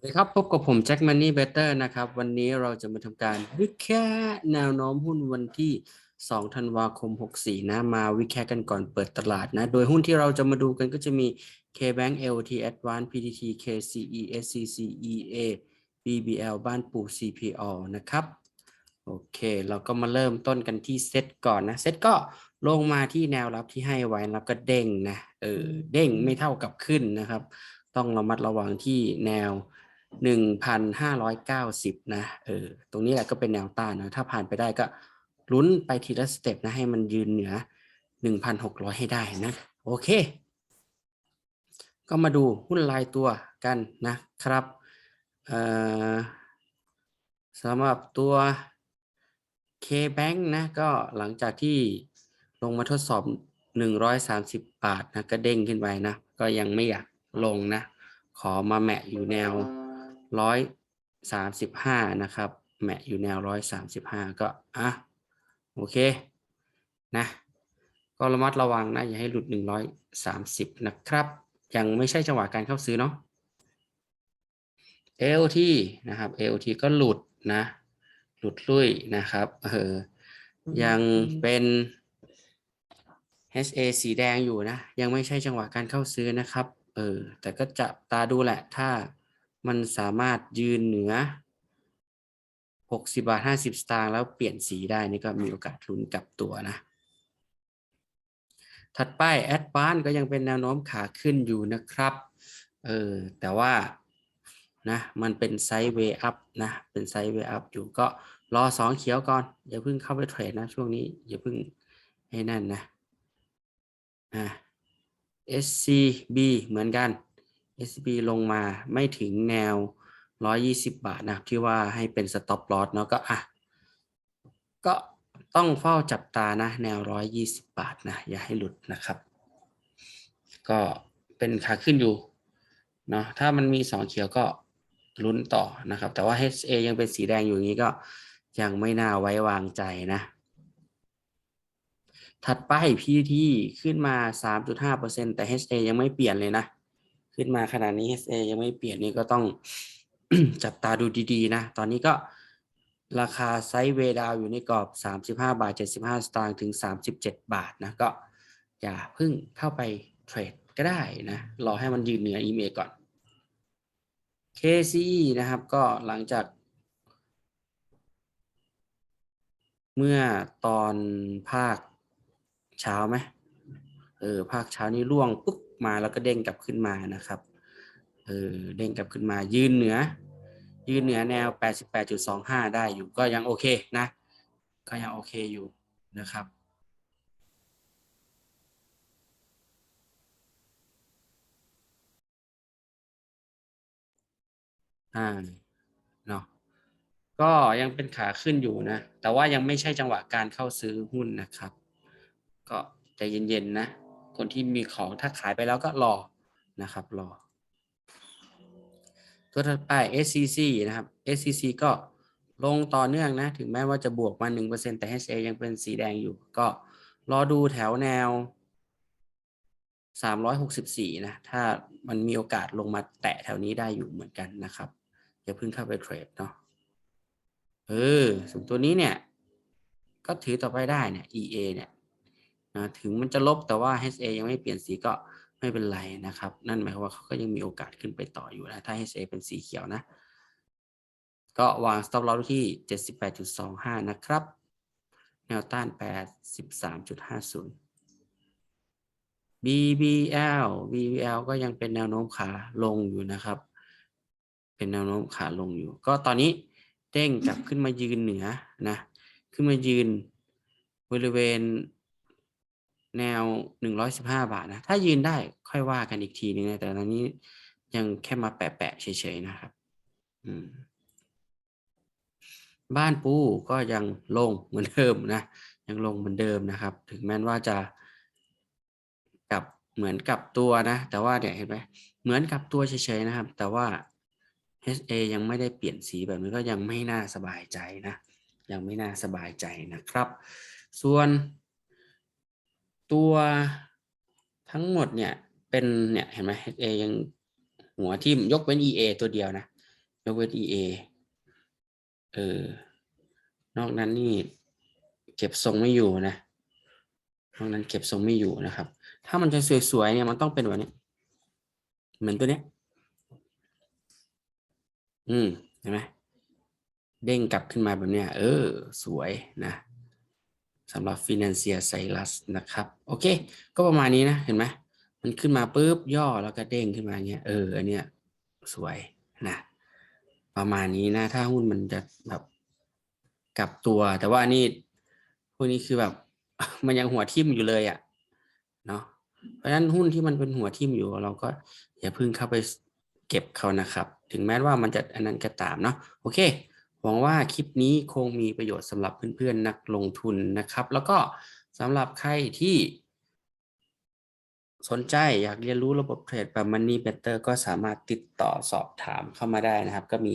สวัสดีครับพบกับผมแจ็คมันนี่เบเตอร์นะครับ วันนี้เราจะมาทำการวิเคราะห์แนวโน้มหุ้นวันที่ 2 ธันวาคม 64 นะ มาวิเคราะห์กันก่อนเปิดตลาดนะ โดยหุ้นที่เราจะมาดูกันก็จะมี KBank LT Advance PTT KCE SCC EA BBL บ้านปู่ CPO นะครับ โอเค เราก็มาเริ่มต้นกันที่เซตก่อนนะ เซตก็ลงมาที่แนวรับที่ให้ไว้แล้วก็เด้งนะ เออ เด้งไม่เท่ากับขึ้นนะครับ ต้องระมัดระวังที่แนว 1,590 นะเออตรงนี้แหละก็เป็นแนวต้านนะถ้าผ่านไปได้ก็ลุ้นไปทีละสเต็ปนะให้มันยืนเหนือ 1,600 ให้ได้นะ โอเค ก็มาดูหุ้นรายตัวกันนะครับเอ่อสำหรับตัว K-Bank นะก็หลังจากที่ลงมาทดสอบ 130 บาทนะก็เด้งขึ้นไปนะ ก็ยังไม่อยากลงนะ ขอมาแมะอยู่แนว 135นะครับแมะอยู่แนว135ก็อะโอเคนะก็ระมัดระวังนะอย่าให้หลุด130นะครับ ยังไม่ใช่จังหวะการเข้าซื้อเนาะ LT นะครับ LT ก็หลุดนะ หลุดลุยนะครับเออยังเป็น HA สีแดงอยู่นะ ยังไม่ใช่จังหวะการเข้าซื้อนะครับ เออ แต่ก็จะตาดูแหละ ถ้า มันสามารถยืนเหนือ 60 บาท 50 สตางค์แล้วเปลี่ยนสีได้นี่ก็มีโอกาสลุ้นกลับตัวนะ ถัดไปแอด a n นก็ยังเป็นแนวโน้มขาขึ้นอยู่นะครับ เออแต่ว่านะมันเป็นไซด์เวย์อัพนะเป็นไซด์เวย์อัพอยู่ก็รอสองเขียวก่อน อย่าเพิ่งเข้าไปเทรดนะ ช่วงนี้ อย่าเพิ่งให้นั่นนะ SCB เหมือนกัน SCB ลงมาไม่ถึงแนว 120 บาทนะครับที่ว่าให้เป็น stop loss เนาะก็อะก็ต้องเฝ้าจับตานะแนว 120 บาทนะอย่าให้หลุดนะครับ ก็เป็นขาขึ้นอยู่เนาะถ้ามันมีสองเขียวก็ลุ้นต่อนะครับ แต่ว่า HA ยังเป็นสีแดงอยู่อย่างนี้ก็ยังไม่น่าไว้วางใจนะ ถัดไป PT ขึ้นมา 3.5%แต่ HA ยังไม่เปลี่ยนเลยนะ ขึ้นมาขนาดนี้ HA ยังไม่เปลี่ยนนี่ก็ต้องจับตาดูดีๆนะ ตอนนี้ก็ราคาไซด์เวดาวอยู่ในกรอบ 35 บาท 75 สตางค์ถึง 37 บาทนะ ก็อย่าเพิ่งเข้าไปเทรดก็ได้นะ รอให้มันยืนเหนืออีเมก่อน KCE นะครับก็หลังจาก เมื่อตอนภาคเช้าไหมเออ ภาคเช้านี้ร่วงปุ๊บ มาแล้วก็เด้งกลับขึ้นมานะครับเออเด้งกลับขึ้นมายืนเหนือ ยืนเหนือแนว 88.25 ได้อยู่ก็ยังโอเคนะ ก็ยังโอเคอยู่นะครับอ่าเนาะก็ยังเป็นขาขึ้นอยู่นะ แต่ว่ายังไม่ใช่จังหวะการเข้าซื้อหุ้นนะครับ ก็ใจเย็นๆนะ คนที่มีของถ้าขายไปแล้วก็รอนะครับรอ ตัวถัดไป SCC นะครับ SCC ก็ลงต่อเนื่องนะ ถึงแม้ว่าจะบวกมา 1%แต่ HA ยังเป็นสีแดงอยู่ ก็รอดูแถวแนว 364 นะ ถ้ามันมีโอกาสลงมาแตะแถวนี้ได้อยู่เหมือนกันนะครับ อย่าเพิ่งเข้าไปเทรดเนาะเออส่วนตัวนี้เนี่ย ก็ถือต่อไปได้เนี่ย EA เนี่ย นะถึงมันจะลบแต่ว่า HA ยังไม่เปลี่ยนสีก็ไม่เป็นไรนะครับ นั่นหมายความว่าเขาก็ยังมีโอกาสขึ้นไปต่ออยู่นะถ้า HA เป็นสีเขียวนะ ก็วาง stop loss ที่ 78.25 นะครับ แนวต้าน 83.50 BBL BBL ก็ยังเป็นแนวโน้มขาลงอยู่นะครับ เป็นแนวโน้มขาลงอยู่ ก็ตอนนี้เด้งกลับขึ้นมายืนเหนือนะ ขึ้นมายืนบริเวณ แนว 115 บาทนะ ถ้ายืนได้ค่อยว่ากันอีกทีนึงนะแต่ตอนนี้ยังแค่มาแปะๆเฉยๆนะครับบ้านปูก็ยังลงเหมือนเดิมนะ ยังลงเหมือนเดิมนะครับ ถึงแม้ว่าจะกลับเหมือนกับตัวนะ แต่ว่าเนี่ยเห็นไหมเหมือนกับตัวเฉยๆนะครับ แต่ว่า HA ยังไม่ได้เปลี่ยนสีแบบนี้ก็ยังไม่น่าสบายใจนะ ยังไม่น่าสบายใจนะครับ ส่วน ตัวทั้งหมดเนี่ยเป็นเนี่ยเห็นไหม HA ยังหัวทิ่มยกเว้น EA ตัวเดียวนะ ยกเว้น EA เออนอกนั้นนี่เก็บทรงไม่อยู่นะนอกนั้นเก็บทรงไม่อยู่นะครับ ถ้ามันจะสวยๆเนี่ยมันต้องเป็นแบบนี้ เหมือนตัวเนี้ย อืมเห็นไหมเด้งกลับขึ้นมาแบบเนี้ย เออ สวยนะ สำหรับ Financier Cyrus นะครับ โอเค ก็ประมาณนี้นะ เห็นไหมมันขึ้นมาปุ๊บย่อแล้วก็เด้งขึ้นมาเงี้ยเอออันเนี้ยสวยนะประมาณนี้นะ ถ้าหุ้นมันจะแบบกลับตัว แต่ว่านี่พวกนี้คือแบบ มันยังหัวทิ่มอยู่เลยอะ่ะเนาะเพราะฉะนั้นหุ้นที่มันเป็นหัวทิ่มอยู่ เราก็อย่าพิ่งเข้าไปเก็บเขานะครับ ถึงแม้ว่ามันจะอันนั้นก็ตามเนาะโอเค วังว่าคลิปนี้คงมีประโยชน์สำหรับเพื่อนๆนักลงทุนนะครับ แล้วก็สำหรับใครที่ สนใจอยากเรียนรู้ระบบเทรดแบบ Money Better ก็สามารถติดต่อสอบถามเข้ามาได้นะครับ ก็มี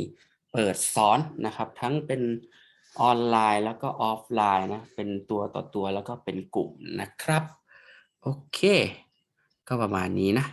เปิดสอนนะครับ ทั้งเป็นออนไลน์แล้วก็ออฟไลน์นะ เป็นตัวต่อตัวแล้วก็เป็นกลุ่มนะครับ โอเค ก็ประมาณนี้นะ